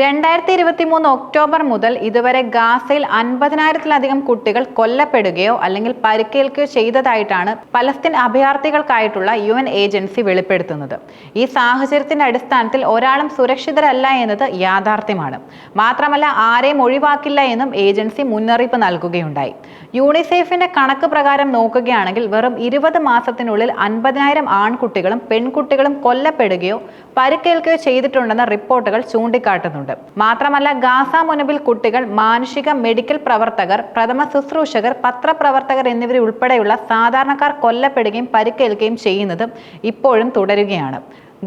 രണ്ടായിരത്തി ഇരുപത്തി മൂന്ന് ഒക്ടോബർ മുതൽ ഇതുവരെ ഗാസയിൽ അൻപതിനായിരത്തിലധികം കുട്ടികൾ കൊല്ലപ്പെടുകയോ അല്ലെങ്കിൽ പരിക്കേൽക്കുകയോ ചെയ്തതായിട്ടാണ് പലസ്തീൻ അഭയാർത്ഥികൾക്കായിട്ടുള്ള യു എൻ ഏജൻസി വെളിപ്പെടുത്തുന്നത്. ഈ സാഹചര്യത്തിന്റെ അടിസ്ഥാനത്തിൽ ഒരാളും സുരക്ഷിതരല്ല എന്നത് യാഥാർത്ഥ്യമാണ്. മാത്രമല്ല ആരെയും ഒഴിവാക്കില്ല എന്നും ഏജൻസി മുന്നറിയിപ്പ് നൽകുകയുണ്ടായി. യൂണിസെഫിന്റെ കണക്ക് പ്രകാരം നോക്കുകയാണെങ്കിൽ വെറും ഇരുപത് മാസത്തിനുള്ളിൽ അൻപതിനായിരം ആൺകുട്ടികളും പെൺകുട്ടികളും കൊല്ലപ്പെടുകയോ പരിക്കേൽക്കുകയോ ചെയ്തിട്ടുണ്ടെന്ന റിപ്പോർട്ടുകൾ ചൂണ്ടിക്കാട്ടുന്നുണ്ട്. മാത്രമല്ല ഗാസ മുനബിൽ കുട്ടികൾ മാനുഷിക മെഡിക്കൽ പ്രവർത്തകർ പ്രഥമ ശുശ്രൂഷകർ പത്രപ്രവർത്തകർ എന്നിവരെ ഉൾപ്പെടെയുള്ള സാധാരണക്കാർ കൊല്ലപ്പെടുകയും പരിക്കേൽക്കുകയും ചെയ്യുന്നതും ഇപ്പോഴും തുടരുകയാണ്.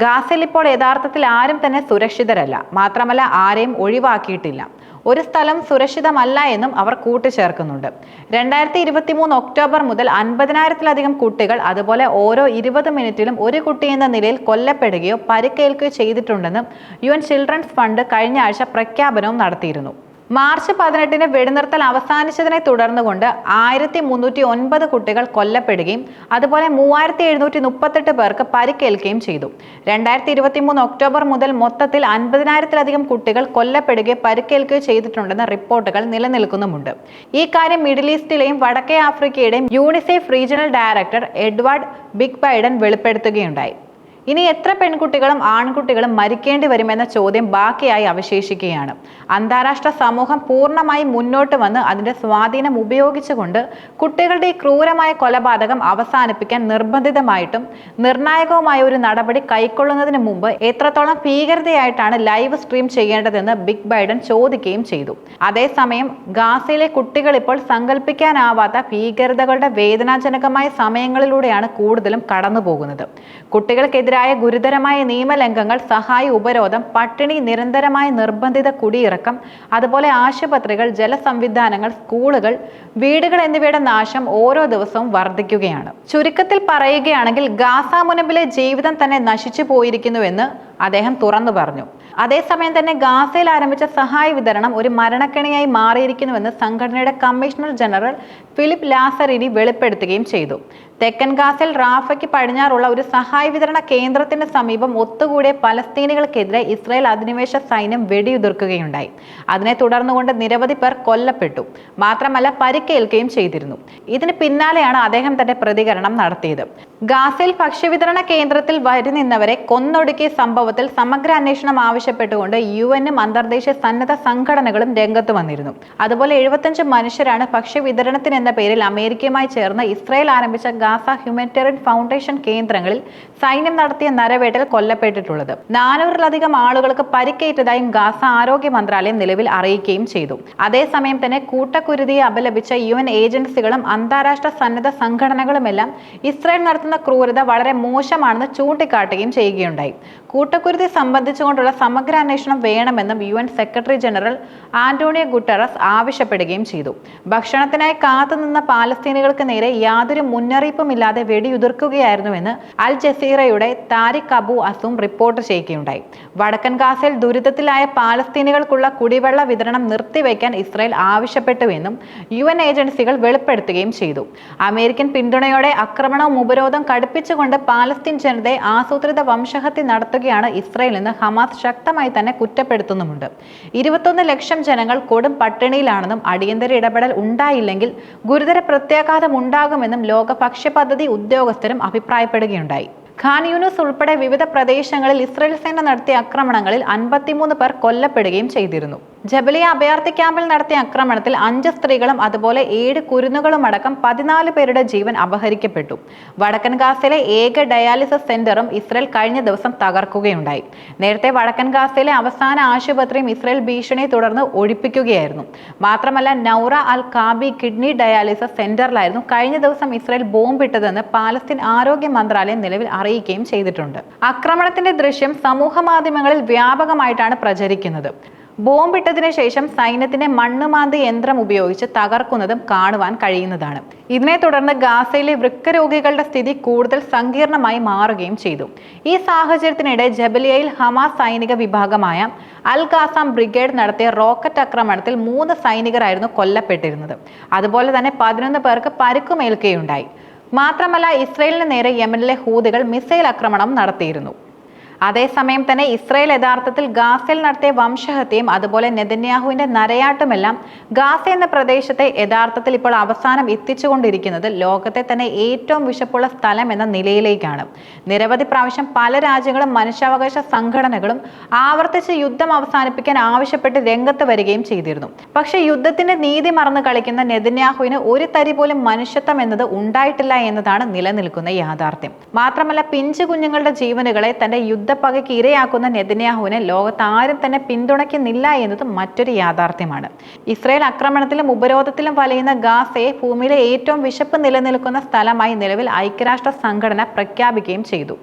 ഗാസയിൽ ഇപ്പോൾ യഥാർത്ഥത്തിൽ ആരും തന്നെ സുരക്ഷിതരല്ല. മാത്രമല്ല ആരെയും ഒഴിവാക്കിയിട്ടില്ല. ഒരു സ്ഥലം സുരക്ഷിതമല്ല എന്നും അവർ കൂട്ടിച്ചേർക്കുന്നുണ്ട്. രണ്ടായിരത്തി ഇരുപത്തി മൂന്ന് ഒക്ടോബർ മുതൽ അൻപതിനായിരത്തിലധികം കുട്ടികൾ അതുപോലെ ഓരോ ഇരുപത് മിനിറ്റിലും ഒരു കുട്ടി എന്ന നിലയിൽ കൊല്ലപ്പെടുകയോ പരിക്കേൽക്കുകയോ ചെയ്തിട്ടുണ്ടെന്നും യു എൻ ചിൽഡ്രൻസ് ഫണ്ട് കഴിഞ്ഞ ആഴ്ച പ്രഖ്യാപനവും നടത്തിയിരുന്നു. മാർച്ച് പതിനെട്ടിന് വെടിനിർത്തൽ അവസാനിച്ചതിനെ തുടർന്നുകൊണ്ട് ആയിരത്തി മുന്നൂറ്റി ഒൻപത് കുട്ടികൾ കൊല്ലപ്പെടുകയും അതുപോലെ മൂവായിരത്തി എഴുന്നൂറ്റി മുപ്പത്തെട്ട് പേർക്ക് പരിക്കേൽക്കുകയും ചെയ്തു. രണ്ടായിരത്തി ഇരുപത്തി മൂന്ന് ഒക്ടോബർ മുതൽ മൊത്തത്തിൽ അൻപതിനായിരത്തിലധികം കുട്ടികൾ കൊല്ലപ്പെടുകയോ പരിക്കേൽക്കുകയോ ചെയ്തിട്ടുണ്ടെന്ന റിപ്പോർട്ടുകൾ നിലനിൽക്കുന്നുമുണ്ട്. ഈ കാര്യം മിഡിൽ ഈസ്റ്റിലെയും വടക്കേ ആഫ്രിക്കയുടെയും UNICEF regional director Edward big Biden വെളിപ്പെടുത്തുകയുണ്ടായി. ഇനി എത്ര പെൺകുട്ടികളും ആൺകുട്ടികളും മരിക്കേണ്ടി വരുമെന്ന ചോദ്യം ബാക്കിയായി അവശേഷിക്കുകയാണ്. അന്താരാഷ്ട്ര സമൂഹം പൂർണമായി മുന്നോട്ട് വന്ന് അതിന്റെ സ്വാധീനം ഉപയോഗിച്ചുകൊണ്ട് കുട്ടികളുടെ ഈ ക്രൂരമായ കൊലപാതകം അവസാനിപ്പിക്കാൻ നിർബന്ധിതമായിട്ടും നിർണായകവുമായ ഒരു നടപടി കൈക്കൊള്ളുന്നതിന് മുമ്പ് എത്രത്തോളം ഭീകരതയായിട്ടാണ് ലൈവ് സ്ട്രീം ചെയ്യേണ്ടതെന്ന് ബിഗ് ബൈഡൻ ചോദിക്കുകയും ചെയ്തു. അതേസമയം ഗാസയിലെ കുട്ടികൾ ഇപ്പോൾ സങ്കല്പിക്കാനാവാത്ത ഭീകരതകളുടെ വേദനാജനകമായ സമയങ്ങളിലൂടെയാണ് കൂടുതലും കടന്നു പോകുന്നത് കുട്ടികൾക്കെതിരായ ഗുരുതരമായ നിയമലംഘങ്ങൾ സഹായ ഉപരോധം പട്ടിണി നിരന്തരമായ നിർബന്ധിത കുടിയിറക്കം അതുപോലെ ആശുപത്രികൾ ജലസംവിധാനങ്ങൾ സ്കൂളുകൾ വീടുകൾ എന്നിവയുടെ നാശം ഓരോ ദിവസവും വർദ്ധിക്കുകയാണ്. ചുരുക്കത്തിൽ പറയുകയാണെങ്കിൽ ഗാസ മുനമ്പിലെ ജീവിതം തന്നെ നശിച്ചു പോയിരിക്കുന്നുവെന്ന് അദ്ദേഹം തുറന്നു പറഞ്ഞു. അതേസമയം തന്നെ ഗാസയിൽ ആരംഭിച്ച സഹായ വിതരണം ഒരു മരണക്കെണിയായി മാറിയിരിക്കുന്നുവെന്ന് സംഘടനയുടെ കമ്മീഷണർ ജനറൽ ഫിലിപ്പ് ലാസറിനി വെളിപ്പെടുത്തുകയും ചെയ്തു. തെക്കൻ ഗാസയിൽ റാഫയ്ക്ക് പടിഞ്ഞാറുള്ള ഒരു സഹായ വിതരണ കേന്ദ്രത്തിന് സമീപം ഒത്തുകൂടിയ പലസ്തീനികൾക്കെതിരെ ഇസ്രായേൽ അധിനിവേശ സൈന്യം വെടിയുതിർക്കുകയുണ്ടായി. അതിനെ തുടർന്നുകൊണ്ട് നിരവധി പേർ കൊല്ലപ്പെട്ടു. മാത്രമല്ല പരിക്കേൽക്കുകയും ചെയ്തിരുന്നു. ഇതിന് പിന്നാലെയാണ് അദ്ദേഹം തന്റെ പ്രതികരണം നടത്തിയത്. ഗാസയിൽ ഭക്ഷ്യവിതരണ കേന്ദ്രത്തിൽ വരി നിന്നവരെ കൊന്നൊടുക്കിയ സംഭവത്തിൽ സമഗ്ര അന്വേഷണം ആവശ്യപ്പെട്ടുകൊണ്ട് യു എനും അന്തർദേശീയ സന്നദ്ധ സംഘടനകളും രംഗത്ത് വന്നിരുന്നു. അതുപോലെ എഴുപത്തഞ്ച് മനുഷ്യരാണ് ഭക്ഷ്യവിതരണത്തിന് എന്ന പേരിൽ അമേരിക്കയുമായി ചേർന്ന് ഇസ്രായേൽ ആരംഭിച്ച ഗാസ ഹ്യൂമാനിറ്റേറിയൻ ഫൗണ്ടേഷൻ കേന്ദ്രങ്ങളിൽ സൈന്യം നടത്തിയ നരവേട്ടൽ കൊല്ലപ്പെട്ടിട്ടുള്ളത്. നാനൂറിലധികം ആളുകൾക്ക് പരിക്കേറ്റതായും ഗാസ ആരോഗ്യ മന്ത്രാലയം നിലവിൽ അറിയിക്കുകയും ചെയ്തു. അതേസമയം തന്നെ കൂട്ടക്കുരുതിയെ അപലപിച്ച യു എൻ ഏജൻസികളും അന്താരാഷ്ട്ര സന്നദ്ധ സംഘടനകളുമെല്ലാം ഇസ്രായേൽ നടത്തുന്ന ക്രൂരത വളരെ മോശമാണെന്ന് ചൂണ്ടിക്കാട്ടുകയും ചെയ്യുകയുണ്ടായി. കൂട്ടക്കുരുതി സംബന്ധിച്ചുകൊണ്ടുള്ള സമഗ്ര അന്വേഷണം വേണമെന്നും U N secretary general Antonio Guterres ആവശ്യപ്പെടുകയും ചെയ്തു. ഭക്ഷണത്തിനായി കാത്തുനിന്ന പാലസ്തീനികൾക്ക് നേരെ യാതൊരു മുന്നറിയിപ്പുമില്ലാതെ വെടിയുതിർക്കുകയായിരുന്നുവെന്ന് അൽ ജസീറയുടെ താരിഖ് അബു അസും റിപ്പോർട്ട് ചെയ്യുകയുണ്ടായി. വടക്കൻ ഗാസയിൽ ദുരിതത്തിലായ പാലസ്തീനികൾക്കുള്ള കുടിവെള്ള വിതരണം നിർത്തിവെക്കാൻ ഇസ്രായേൽ ആവശ്യപ്പെട്ടുവെന്നും യു എൻ ഏജൻസികൾ വെളിപ്പെടുത്തുകയും ചെയ്തു. അമേരിക്കൻ പിന്തുണയോടെ ആക്രമണവും ഉപരോധം കടുപ്പിച്ചുകൊണ്ട് പാലസ്തീൻ ജനതയെ ആസൂത്രിത വംശഹത്യ നടത്തുകയാണ് ഇസ്രായേൽ എന്ന് ഹമാസ് ശക്തമായി തന്നെ കുറ്റപ്പെടുത്തുന്നുമുണ്ട്. ഇരുപത്തൊന്ന് ലക്ഷം ജനങ്ങൾ കൊടും പട്ടിണിയിലാണെന്നും അടിയന്തര ഇടപെടൽ ഉണ്ടായില്ലെങ്കിൽ ഗുരുതര പ്രത്യാഘാതം ഉണ്ടാകുമെന്നും ലോക ഭക്ഷ്യ പദ്ധതി ഉദ്യോഗസ്ഥരും അഭിപ്രായപ്പെടുകയുണ്ടായി. ഖാൻ യൂനുസ് ഉൾപ്പെടെ വിവിധ പ്രദേശങ്ങളിൽ ഇസ്രയേൽ സേന നടത്തിയ ആക്രമണങ്ങളിൽ അൻപത്തിമൂന്ന് പേർ കൊല്ലപ്പെടുകയും ചെയ്തിരുന്നു. ജബലിയ അഭയാർത്ഥി ക്യാമ്പിൽ നടത്തിയ ആക്രമണത്തിൽ അഞ്ച് സ്ത്രീകളും അതുപോലെ ഏഴ് കുരുന്നുകളും അടക്കം പതിനാല് പേരുടെ ജീവൻ അപഹരിക്കപ്പെട്ടു. വടക്കൻ ഗാസയിലെ ഏക ഡയാലിസിസ് സെന്ററും ഇസ്രയേൽ കഴിഞ്ഞ ദിവസം തകർക്കുകയുണ്ടായി. നേരത്തെ വടക്കൻ ഗാസയിലെ അവസാന ആശുപത്രിയും ഇസ്രയേൽ ഭീഷണിയെ തുടർന്ന് ഒഴിപ്പിക്കുകയായിരുന്നു. മാത്രമല്ല നൌറ അൽ കാബി കിഡ്നി ഡയാലിസിസ് സെന്ററിലായിരുന്നു കഴിഞ്ഞ ദിവസം ഇസ്രയേൽ ബോംബിട്ടതെന്ന് പാലസ്തീൻ ആരോഗ്യ മന്ത്രാലയം നിലവിൽ അറിയിക്കുകയും ചെയ്തിട്ടുണ്ട്. ആക്രമണത്തിന്റെ ദൃശ്യം സമൂഹ മാധ്യമങ്ങളിൽ വ്യാപകമായിട്ടാണ് പ്രചരിക്കുന്നത്. ബോംബിട്ടതിന് ശേഷം സൈന്യത്തിന്റെ മണ്ണുമാന്തി യന്ത്രം ഉപയോഗിച്ച് തകർക്കുന്നതും കാണുവാൻ കഴിയുന്നതാണ്. ഇതിനെ തുടർന്ന് ഗാസയിലെ വൃക്കരോഗികളുടെ സ്ഥിതി കൂടുതൽ സങ്കീർണമായി മാറുകയും ചെയ്തു. ഈ സാഹചര്യത്തിനിടെ ജബലിയയിൽ ഹമാസ് സൈനിക വിഭാഗമായ അൽ ഖാസാം ബ്രിഗേഡ് നടത്തിയ റോക്കറ്റ് ആക്രമണത്തിൽ മൂന്ന് സൈനികരായിരുന്നു കൊല്ലപ്പെട്ടിരുന്നത്. അതുപോലെ തന്നെ പതിനൊന്ന് പേർക്ക് പരുക്കുമേൽക്കുകയുണ്ടായി മാത്രമല്ല ഇസ്രയേലിന് നേരെ യമനിലെ ഹൂതികൾ മിസൈൽ ആക്രമണം നടത്തിയിരുന്നു. അതേസമയം തന്നെ ഇസ്രയേൽ യഥാർത്ഥത്തിൽ ഗാസയിൽ നടത്തിയ വംശഹത്യയും അതുപോലെ നെതന്യാഹുവിന്റെ നരയാട്ടുമെല്ലാം ഗാസ എന്ന പ്രദേശത്തെ യഥാർത്ഥത്തിൽ ഇപ്പോൾ അവസാനം എത്തിച്ചുകൊണ്ടിരിക്കുന്നത് ലോകത്തെ തന്നെ ഏറ്റവും വിശപ്പുള്ള സ്ഥലം എന്ന നിലയിലേക്കാണ്. നിരവധി പ്രാവശ്യം പല രാജ്യങ്ങളും മനുഷ്യാവകാശ സംഘടനകളും ആവർത്തിച്ച് യുദ്ധം അവസാനിപ്പിക്കാൻ ആവശ്യപ്പെട്ട് രംഗത്ത് വരികയും ചെയ്തിരുന്നു. പക്ഷേ യുദ്ധത്തിന്റെ നീതി മറന്നു കളിക്കുന്ന നെതന്യാഹുവിന് ഒരു തരി പോലും മനുഷ്യത്വം എന്നത് ഉണ്ടായിട്ടില്ല എന്നതാണ് നിലനിൽക്കുന്ന യാഥാർത്ഥ്യം. മാത്രമല്ല പിഞ്ചു കുഞ്ഞുങ്ങളുടെ ജീവനുകളെ തന്റെ യുദ്ധപ്പകയ്ക്ക് ഇരയാക്കുന്ന നെതന്യാഹുവിനെ ലോകത്ത് ആരും തന്നെ പിന്തുണയ്ക്കുന്നില്ല എന്നത് മറ്റൊരു യാഥാർത്ഥ്യമാണ്. ഇസ്രയേൽ ആക്രമണത്തിലും ഉപരോധത്തിലും വലയുന്ന ഗാസയെ ഭൂമിയിലെ ഏറ്റവും വിശപ്പ് നിലനിൽക്കുന്ന സ്ഥലമായി നിലവിൽ ഐക്യരാഷ്ട്ര സംഘടന പ്രഖ്യാപിക്കുകയും ചെയ്തു.